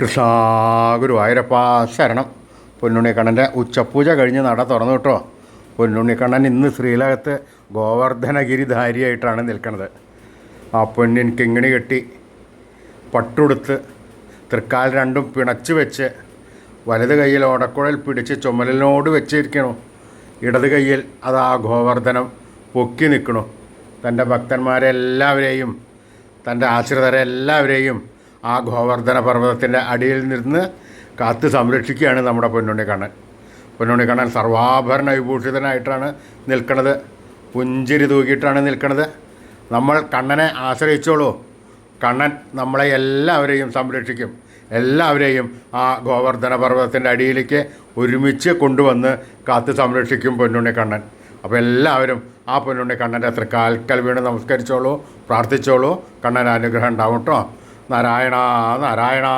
കൃഷ്ണ ഗുരുവായൂരപ്പ ശരണം. പൊന്നുണ്ണിക്കണ്ണന്റെ ഉച്ചപൂജ കഴിഞ്ഞ് നട തുറന്നു കേട്ടോ. പൊന്നുണ്ണിക്കണ്ണൻ ഇന്ന് ശ്രീലകത്ത് ഗോവർദ്ധനഗിരിധാരിയായിട്ടാണ് നിൽക്കുന്നത് ആ പൊന്നിൻ കിങ്ങിണി കെട്ടി പട്ടുടുത്ത് തൃക്കാൽ രണ്ടും പിണച്ചു വെച്ച് വലത് കൈയിൽ ഓടക്കുഴൽ പിടിച്ച് ചുമലിനോട് വെച്ചിരിക്കണു. ഇടത് കൈയിൽ അത് ആ ഗോവർദ്ധനം പൊക്കി നിൽക്കണു. തന്റെ ഭക്തന്മാരെ എല്ലാവരെയും തന്റെ ആശ്രിതരെ എല്ലാവരെയും ആ ഗോവർദ്ധന പർവതത്തിന്റെ അടിയിൽ നിന്ന് കാത്ത് സംരക്ഷിക്കുകയാണ് നമ്മുടെ പൊന്നുണ്ണിക്കണ്ണൻ പൊന്നുണ്ണിക്കണ്ണൻ സർവാഭരണ വിഭൂഷിതനായിട്ടാണ് നിൽക്കുന്നത് പുഞ്ചിരി തൂക്കിയിട്ടാണ് നിൽക്കുന്നത് നമ്മൾ കണ്ണനെ ആശ്രയിച്ചോളൂ. കണ്ണൻ നമ്മളെ എല്ലാവരെയും സംരക്ഷിക്കും. എല്ലാവരെയും ആ ഗോവർദ്ധന പർവതത്തിന്റെ അടിയിലേക്ക് ഒരുമിച്ച് കൊണ്ടുവന്ന് കാത്ത് സംരക്ഷിക്കും പൊന്നുണ്ണി കണ്ണൻ. അപ്പോൾ എല്ലാവരും ആ പൊന്നുണ്ണി കണ്ണന്റെ തൃക്കാൽക്കൽ വീണ് നമസ്കരിച്ചോളൂ പ്രാർത്ഥിച്ചോളൂ. കണ്ണൻ അനുഗ്രഹം ഉണ്ടാവും കേട്ടോ നാരായണ നാരായണ.